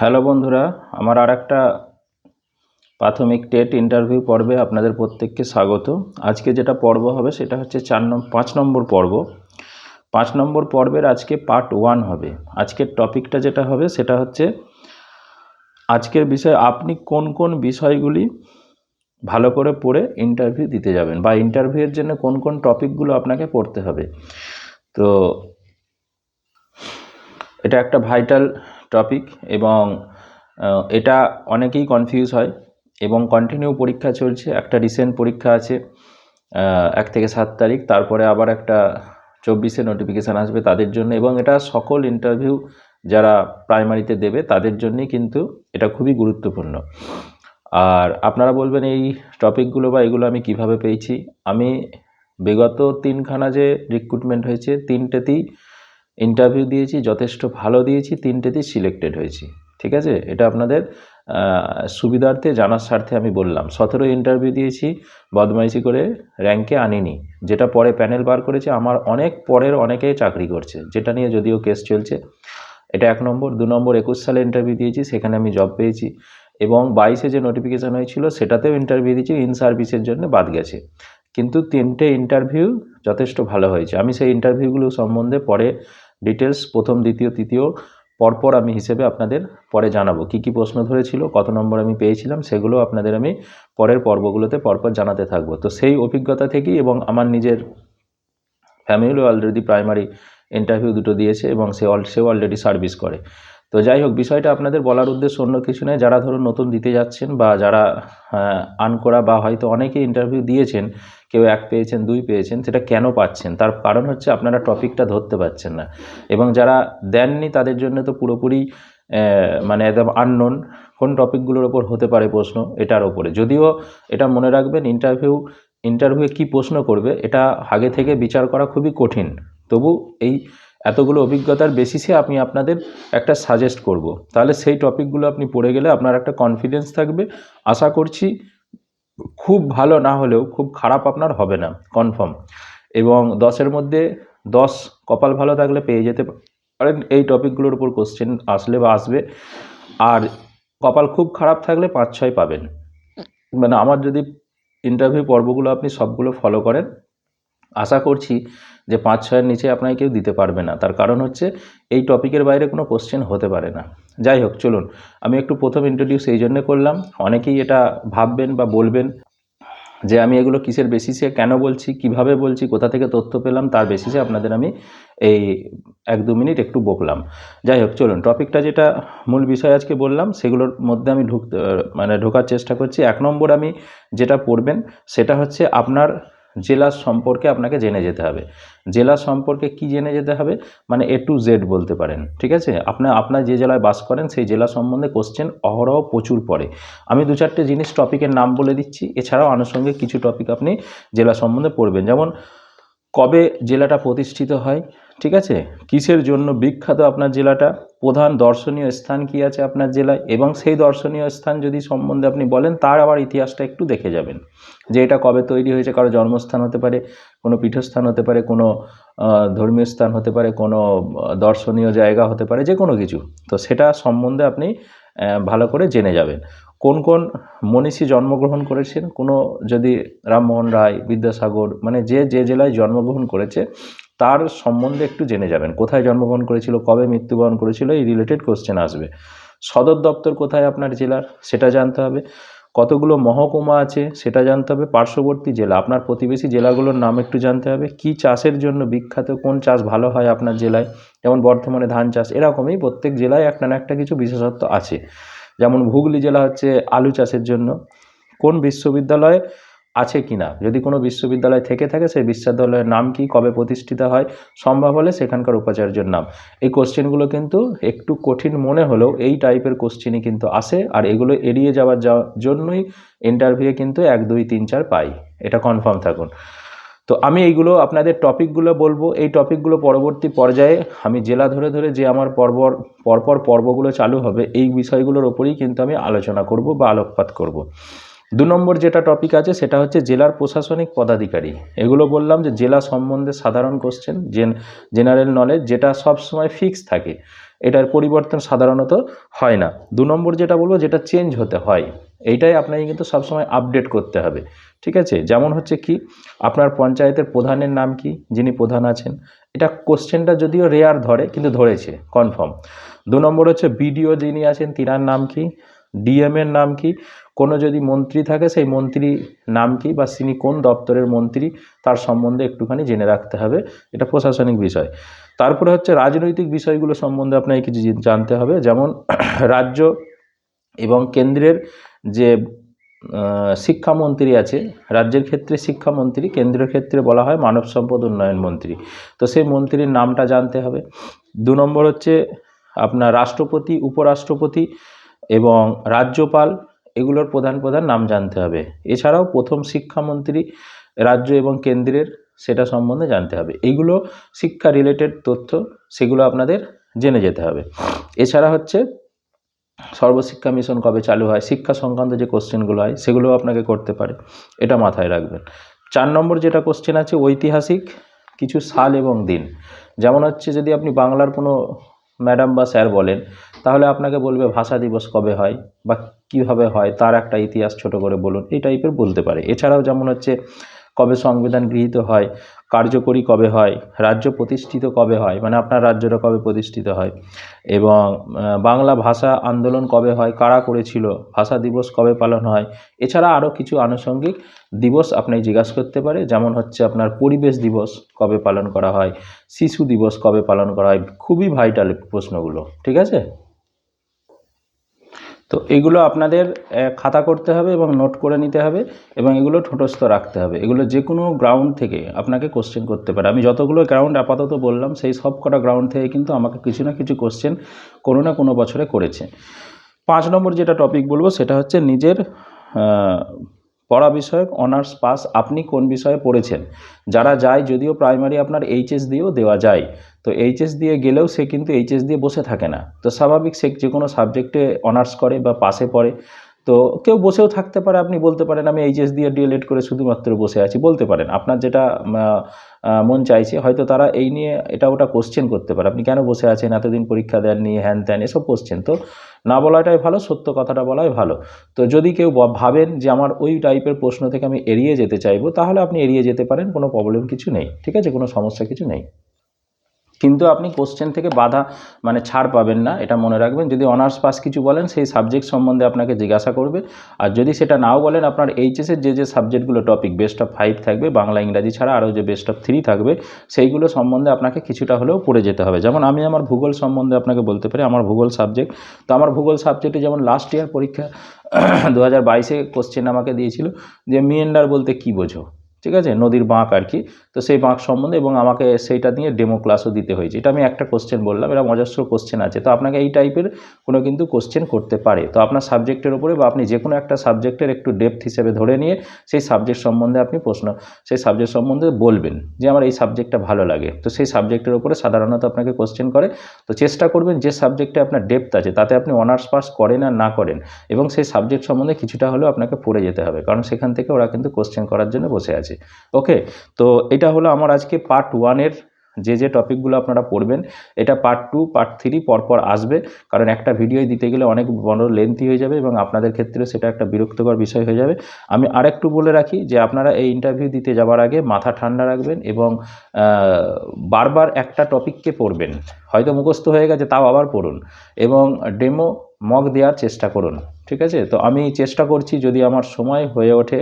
Hello বন্ধুরা, আমার আর একটা প্রাথমিক টেট ইন্টারভিউ পর্বে আপনাদের প্রত্যেককে স্বাগত। আজকে যেটা পর্ব হবে সেটা হচ্ছে চার নম, পাঁচ নম্বর পর্ব। পাঁচ নম্বর পর্বের আজকে পার্ট ওয়ান হবে। আজকের টপিকটা যেটা হবে সেটা হচ্ছে আজকের বিষয় আপনি কোন কোন বিষয়গুলি ভালো করে পড়ে ইন্টারভিউ দিতে যাবেন বা ইন্টারভিউয়ের জন্য কোন কোন টপিকগুলো আপনাকে পড়তে হবে। তো এটা একটা ভাইটাল টপিক এবং এটা অনেকেই কনফিউজ হয় এবং কন্টিনিউ পরীক্ষা চলছে। একটা রিসেন্ট পরীক্ষা আছে এক থেকে সাত তারিখ, তারপরে আবার একটা চব্বিশে নোটিফিকেশান আসবে তাদের জন্য এবং এটা সকল ইন্টারভিউ যারা প্রাইমারিতে দেবে তাদের জন্যই কিন্তু এটা খুবই গুরুত্বপূর্ণ। আর আপনারা বলবেন এই টপিকগুলো বা এগুলো আমি কীভাবে পেয়েছি? আমি বিগত তিনখানা যে রিক্রুটমেন্ট হয়েছে, তিনটেতেই ইন্টারভিউ দিয়েছি, যথেষ্ট ভালো দিয়েছি, তিনটেতেই সিলেক্টেড হয়েছি। ঠিক আছে? এটা আপনাদের সুবিধার্থে, জানার স্বার্থে আমি বললাম। সতেরো ইন্টারভিউ দিয়েছি, বদমাইশি করে র্যাঙ্কে আনিনি। যেটা পরে প্যানেল বার করেছে, আমার অনেক পরের অনেকেই চাকরি করছে। যেটা নিয়ে যদিও কেস চলছে। এটা এক নম্বর। দু নম্বর, একুশ সালে ইন্টারভিউ দিয়েছি, সেখানে আমি জব পেয়েছি। এবং বাইশে যে নোটিফিকেশান হয়েছিল, সেটাতেও ইন্টারভিউ দিয়েছি ইন সার্ভিসের জন্য বাদ গেছে। কিন্তু তিনটে ইন্টারভিউ যথেষ্ট ভালো হয়েছে। আমি সেই ইন্টারভিউগুলো সম্বন্ধে পরে ডিটেলস প্রথম, দ্বিতীয়, তৃতীয়, পরপর আমি হিসেবে আপনাদের পরে জানাব। কি কি প্রশ্ন ধরেছিল, কত নম্বর আমি পেয়েছিলাম, সেগুলো আপনাদের আমি পরের পর্বগুলোতে পরপর জানাতে থাকব। তো সেই অভিজ্ঞতা থেকেই এবং আমার নিজের ফ্যামিলিও অলরেডি প্রাইমারি ইন্টারভিউ দুটো দিয়েছে এবং সে সেও অলরেডি সার্ভিস করে। তো যাই হোক বিষয়টা আপনাদের বলার উদ্দেশ্য অন্য কিছু নয়। যারা ধরুন নতুন দিতে যাচ্ছেন বা যারা আন করা বা হয়তো অনেকে ইন্টারভিউ দিয়েছেন, কেউ এক পেয়েছেন, দুই পেয়েছেন, সেটা কেন পাচ্ছেন? তার কারণ হচ্ছে আপনারা টপিকটা ধরতে পারছেন না। এবং যারা দেননি, তাদের জন্য তো পুরোপুরি মানে একদম আননোন কোন টপিকগুলোর ওপর হতে পারে প্রশ্ন, এটার ওপরে। যদিও এটা মনে রাখবেন ইন্টারভিউ ইন্টারভিউয়ে কী প্রশ্ন করবে, এটা আগে থেকে বিচার করা খুবই কঠিন। তবু এই এতগুলো অভিজ্ঞতার বেসিসে আমি আপনাদের একটা সাজেস্ট করব। তাহলে সেই টপিকগুলো আপনি পড়ে গেলে আপনার একটা কনফিডেন্স থাকবে। আশা করছি খুব ভালো না হলেও খুব খারাপ আপনার হবে না কনফার্ম এবং দশের মধ্যে দশ কপাল ভালো থাকলে পেয়ে যেতে পারেন এই টপিকগুলোর উপর কোশ্চেন আসলে বা আসবে। আর কপাল খুব খারাপ থাকলে পাঁচ ছয় পাবেন। মানে আমার যদি ইন্টারভিউ পর্বগুলো আপনি সবগুলো ফলো করেন আশা করছি যে পাঁচ ছয়ের নিচে আপনাকে কেউ দিতে পারবে না। তার কারণ হচ্ছে এই টপিকের বাইরে কোনো কোশ্চেন হতে পারে না। যাই হোক, চলুন। আমি একটু প্রথম ইন্ট্রোডিউস এই জন্যে করলাম। অনেকেই এটা ভাববেন বা বলবেন যে আমি এগুলো কিসের বেসিসে কেন বলছি, কীভাবে বলছি, কোথা থেকে তথ্য পেলাম, তার বেসিসে আপনাদের আমি এই এক দু মিনিট একটু বকলাম। যাই হোক, চলুন। টপিকটা যেটা মূল বিষয় আজকে বললাম, সেগুলোর মধ্যে আমি ঢুকতে মানে ঢোকার চেষ্টা করছি। এক নম্বর আমি যেটা পড়বেন, সেটা হচ্ছে আপনার জেলা সম্পর্কে আপনাকে জেনে যেতে হবে। জেলা সম্পর্কে কি জেনে যেতে হবে? মানে এ টু জেড বলতে পারেন, ঠিক আছে? আপনার আপনার যে জেলায় বাস করেন, সেই জেলা সম্বন্ধে কোশ্চেন অহরহ প্রচুর পড়ে। আমি দু চারটে জিনিস টপিকের নাম বলে দিচ্ছি, এছাড়াও আনুষঙ্গিক কিছু টপিক আপনি জেলা সম্বন্ধে পড়বেন। যেমন, কবে জেলাটা প্রতিষ্ঠিত হয়? ঠিক আছে? কিসের জন্য বিখ্যাত আপনার জেলাটা? প্রধান দর্শনীয় স্থান কি আছে আপনার জেলায়? এবং সেই দর্শনীয় স্থান যদি সম্বন্ধে আপনি বলেন, তার আবার ইতিহাসটা একটু দেখে যাবেন। যে এটা কবে তৈরি হয়েছে, কারও জন্মস্থান হতে পারে, কোনো পীঠস্থান হতে পারে, কোনো ধর্মীয় স্থান হতে পারে, কোনো দর্শনীয় জায়গা হতে পারে, যে কোনো কিছু। তো সেটা সম্বন্ধে আপনি ভালো করে জেনে যাবেন। কোন কোন মনীষী জন্মগ্রহণ করেছেন? কোনো যদি রামমোহন রায়, বিদ্যাসাগর মানে যে যে জেলায় জন্মগ্রহণ করেছে তার সম্বন্ধে একটু জেনে যাবেন। কোথায় জন্মগ্রহণ করেছিল, কবে মৃত্যুবরণ করেছিল, এই রিলেটেড কোশ্চেন আসবে। সদর দপ্তর কোথায় আপনার জেলার, সেটা জানতে হবে। কতগুলো মহকুমা আছে, সেটা জানতে হবে। পার্শ্ববর্তী জেলা, আপনার প্রতিবেশী জেলাগুলোর নাম একটু জানতে হবে। কি চাষের জন্য বিখ্যাত, কোন চাষ ভালো হয় আপনার জেলায়? যেমন বর্ধমানে ধান চাষ, এরকমই প্রত্যেক জেলায় একটা না একটা কিছু বিশেষত্ব আছে। যেমন হুগলি জেলা হচ্ছে আলু চাষের জন্য। কোন বিশ্ববিদ্যালয় আছে কি না যদি কোনো বিশ্ববিদ্যালয় থেকে থাকে, সেই বিশ্ববিদ্যালয়ের নাম কি? কবে প্রতিষ্ঠিত হয়? সম্ভব হলে সেখানকার উপাচার্যের নাম। এই কোশ্চেনগুলো কিন্তু একটু কঠিন মনে হলেও এই টাইপের কোশ্চেনই কিন্তু আসে, আর এগুলো এড়িয়ে যাওয়ার জন্যই ইন্টারভিউয়ে কিন্তু এক, দুই, তিন, চার পাই। এটা কনফার্ম থাকুন। তো আমি এইগুলো, আপনাদের টপিকগুলো বলব। এই টপিকগুলো পরবর্তী পর্যায়ে আমি জেলা ধরে ধরে যে আমার পর্ব পরপর পর্বগুলো চালু হবে, এই বিষয়গুলোর ওপরেই কিন্তু আমি আলোচনা করব বা আলোকপাত করব। দু নম্বর যেটা টপিক আছে, সেটা হচ্ছে জেলার প্রশাসনিক পদাধিকারী। এগুলো বললাম যে জেলা সম্বন্ধে সাধারণ কোশ্চেন জেন জেনারেল নলেজ যেটা সব সময় ফিক্স থাকে। এটার পরিবর্তন সাধারণত হয় না। দু নম্বর যেটা বলব, যেটা চেঞ্জ হতে হয়, এইটাই আপনাকে কিন্তু সবসময় আপডেট করতে হবে। ঠিক আছে? যেমন হচ্ছে কি, আপনার পঞ্চায়েতের প্রধানের নাম কি? যিনি প্রধান আছেন। এটা কোশ্চেনটা যদিও রেয়ার ধরে, কিন্তু ধরেছে কনফার্ম দু নম্বর হচ্ছে বিডিও যিনি আছেন, তিনার নাম কি? ডিএম এর নাম কি? কোনো যদি মন্ত্রী থাকে, সেই মন্ত্রী নাম কি? বা তিনি কোন দপ্তরের মন্ত্রী? তার সম্বন্ধে একটুখানি জেনে রাখতে হবে। এটা প্রশাসনিক বিষয়। তারপরে হচ্ছে রাজনৈতিক বিষয়গুলো সম্বন্ধে আপনাকে কিছু জানতে হবে। যেমন রাজ্য এবং কেন্দ্রের যে শিক্ষামন্ত্রী আছে, রাজ্যের ক্ষেত্রে শিক্ষামন্ত্রী, কেন্দ্রের ক্ষেত্রে বলা হয় মানব সম্পদ উন্নয়ন মন্ত্রী। তো সেই মন্ত্রীর নামটা জানতে হবে। দু নম্বর হচ্ছে আপনার রাষ্ট্রপতি, উপরাষ্ট্রপতি এবং রাজ্যপাল, এগুলোর প্রধান প্রধান নাম জানতে হবে। এছাড়াও প্রথম শিক্ষামন্ত্রী রাজ্য এবং কেন্দ্রের সেটা সম্বন্ধে জানতে হবে। এইগুলো শিক্ষা রিলেটেড তথ্য, সেগুলো আপনাদের জেনে যেতে হবে। এছাড়া হচ্ছে সর্বশিক্ষা মিশন কবে চালু হয়, শিক্ষা সংক্রান্ত যে কোশ্চেনগুলো হয়, সেগুলোও আপনাকে করতে পারে। এটা মাথায় রাখবেন। চার নম্বর যেটা কোশ্চেন আছে, ঐতিহাসিক কিছু সাল এবং দিন। যেমন হচ্ছে যদি আপনি বাংলার কোনো ম্যাডাম বা স্যার বলেন তাহলে আপনাকে বলবে ভাষা দিবস কবে হয় বা কীভাবে হয়, তার একটা ইতিহাস ছোট করে বলুন, এই টাইপের বলতে পারে। এছাড়াও যেমন হচ্ছে, কবে সংবিধান গৃহীত হয়, কার্যকরী কবে হয়, রাজ্য প্রতিষ্ঠিত কবে হয় মানে আপনার রাজ্যটা কবে প্রতিষ্ঠিত হয়, এবং বাংলা ভাষা আন্দোলন কবে হয়, কারা করেছিল, ভাষা দিবস কবে পালন হয়, এছাড়া আরও কিছু আনুষঙ্গিক দিবস আপনি জিজ্ঞাসা করতে পারে, যেমন হচ্ছে আপনার পরিবেশ দিবস কবে পালন করা হয়, শিশু দিবস কবে পালন করা হয়, খুবই ভাইটাল প্রশ্নগুলো, ঠিক আছে? তো এগুলো আপনাদের খাতা করতে হবে এবং নোট করে নিতে হবে এবং এগুলো ঠোঁটস্থ রাখতে হবে। এগুলো যে কোনো গ্রাউন্ড থেকে আপনাকে কোশ্চেন করতে পারে। আমি যতগুলো গ্রাউন্ড আপাতত বললাম, সেই সব কটা গ্রাউন্ড থেকে কিন্তু আমাকে কিছু না কিছু কোশ্চেন কোনো না কোনো বছরে করেছে। পাঁচ নম্বর যেটা টপিক বলব, সেটা হচ্ছে নিজের পড়া বিষয়ক অনার্স পাস আপনি কোন বিষয়ে পড়েছেন? যারা যায় যদিও প্রাইমারি আপনার এইচএস দিয়েও দেওয়া যায়। তো এইচএস দিয়ে গেলেও সে কিন্তু এইচএস দিয়ে বসে থাকে না। তো স্বাভাবিক সে যে কোনো সাবজেক্টে অনার্স করে বা পাশে পড়ে। তো কেউ বসেও থাকতে পারে, আপনি বলতে পারেন, আমি এইচএস দিয়ে ডিএলএড করে শুধুমাত্র বসে আছি। বলতে পারেন, আপনার যেটা মন চাইছে, হয়তো তারা এই নিয়ে এটা ওটা কোশ্চেন করতে পারে। আপনি কেন বসে আছেন? এতদিন পরীক্ষা দেন দেননি হ্যান ত্যান এসব কোশ্চেন তো না বলাটাই ভালো, সত্য কথাটা বলাই ভালো। তো যদি কেউ ভাবেন যে আমার ওই টাইপের প্রশ্ন থেকে আমি এড়িয়ে যেতে চাইব, তাহলে আপনি এড়িয়ে যেতে পারেন, কোনো প্রবলেম কিছু নেই, ঠিক আছে? কোনো সমস্যা কিছু নেই। কিন্তু আপনি কোশ্চেন থেকে বাধা মানে ছাড় পাবেন না, এটা মনে রাখবেন। যদি অনার্স পাস কিছু বলেন, সেই সাবজেক্ট সম্বন্ধে আপনাকে জিজ্ঞাসা করবে। আর যদি সেটা নাও বলেন, আপনার এইচএসের যে যে সাবজেক্টগুলো টপিক বেস্ট অফ ফাইভ থাকবে, বাংলা, ইংরাজি ছাড়া আরও যে বেস্ট অফ থ্রি থাকবে, সেইগুলো সম্বন্ধে আপনাকে কিছুটা হলেও পড়ে যেতে হবে। যেমন আমি আমার ভূগোল সম্বন্ধে আপনাকে বলতে পারি, আমার ভূগোল সাবজেক্ট তো আমার ভূগোল সাবজেক্টে যেমন লাস্ট ইয়ার পরীক্ষা, দু হাজার বাইশে কোশ্চেন আমাকে দিয়েছিল, যে মিয়েন্ডার বলতে কী বোঝো? ঠিক আছে? নদীর বাঁক আর কি। তো সেই বাঁক সম্বন্ধে এবং আমাকে সেইটা নিয়ে ডেমো ক্লাসও দিতে হয়েছে। এটা আমি একটা কোশ্চেন বললাম এটা মজাস্র কোশ্চেন আছে। তো আপনাকে এই টাইপের কোনো কিন্তু কোশ্চেন করতে পারে। তো আপনার সাবজেক্টের উপরে বা আপনি যে কোনো একটা সাবজেক্টের একটু ডেপথ হিসেবে ধরে নিয়ে সেই সাবজেক্ট সম্বন্ধে আপনি প্রশ্ন, সেই সাবজেক্ট সম্বন্ধে বলবেন যে আমার এই সাবজেক্টটা ভালো লাগে। তো সেই সাবজেক্টের উপরে সাধারণত আপনাকে কোশ্চেন করে। তো চেষ্টা করবেন যে সাবজেক্টে আপনার ডেপথ আছে, তাতে আপনি অনার্স পাস করেন আর না করেন। এবং সেই সাবজেক্ট সম্বন্ধে কিছুটা হলেও আপনাকে পড়ে যেতে হবে। কারণ সেখান থেকে ওরা কিন্তু কোশ্চেন করার জন্য বসে আছে। ওকে তো এটা হলো আমার আজকে পার্ট ওয়ানের যে যে টপিকগুলো আপনারা পড়বেন, এটা পার্ট টু পার্ট থ্রি পরপর আসবে। কারণ একটা ভিডিও দিতে গেলে অনেক বড় লেন্থি হয়ে যাবে এবং আপনাদের ক্ষেত্রে সেটা একটা বিরক্তকর বিষয় হয়ে যাবে। আমি আরেকটু বলে রাখি যে, আপনারা এই ইন্টারভিউ দিতে যাওয়ার আগে মাথা ঠান্ডা রাখবেন এবং বারবার একটা টপিককে পড়বেন। হয়তো মুখস্থ হয়ে গেছে, তাও আবার পড়ুন। এবং ডেমো মগ দেওয়ার চেষ্টা করুন। ঠিক আছে? তো আমি চেষ্টা করছি যদি আমার সময় হয়ে ওঠে,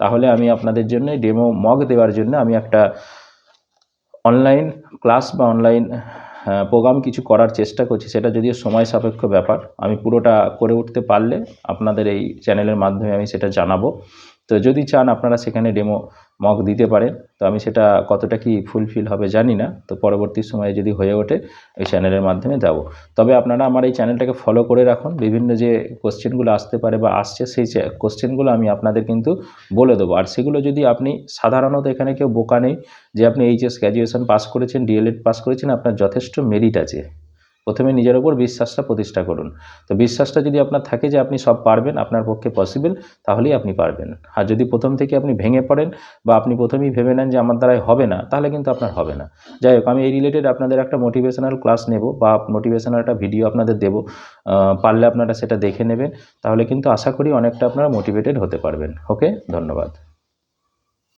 তাহলে আমি আপনাদের জন্য ডেমো মগ দেওয়ার জন্য আমি একটা অনলাইন ক্লাস বা অনলাইন প্রোগ্রাম কিছু করার চেষ্টা করছি। সেটা যদিও সময় সাপেক্ষ ব্যাপার। আমি পুরোটা করে উঠতে পারলে আপনাদের এই চ্যানেলের মাধ্যমে আমি সেটা জানাব। তো যদি চান আপনারা সেখানে ডেমো মক দিতে পারেন। তো আমি সেটা কতটা কি ফুলফিল হবে জানি না। তো পরবর্তী সময়ে যদি হয়ে ওঠে, এই চ্যানেলের মাধ্যমে দেবো তবে আপনারা আমার এই চ্যানেলটাকে ফলো করে রাখুন। বিভিন্ন যে কোশ্চেনগুলো আসতে পারে বা আসছে, সেই কোশ্চেনগুলো আমি আপনাদের কিন্তু বলে দেবো। আর সেগুলো যদি আপনি সাধারণত এখানে কেউ বোকা নেই যে আপনি এইচএস গ্র্যাজুয়েশন পাস করেছেন ডিএলএড পাস করেছেন, আপনার যথেষ্ট মেরিট আছে। প্রথমে নিজের ওপর বিশ্বাসটা প্রতিষ্ঠা করুন। তো বিশ্বাসটা যদি আপনার থাকে যে আপনি সব পারবেন, আপনার পক্ষে পসিবল তাহলেই আপনি পারবেন। আর যদি প্রথম থেকে আপনি ভেঙে পড়েন বা আপনি প্রথমেই ভেবে নেন যে আমার দ্বারাই হবে না, তাহলে কিন্তু আপনার হবে না। যাই হোক, আমি এই রিলেটেড আপনাদের একটা মোটিভেশনাল ক্লাস নেব বা মোটিভেশনাল একটা ভিডিও আপনাদের দেবো। পারলে আপনারা সেটা দেখে নেবেন। তাহলে কিন্তু আশা করি অনেকটা আপনারা মোটিভেটেড হতে পারবেন। ওকে ধন্যবাদ।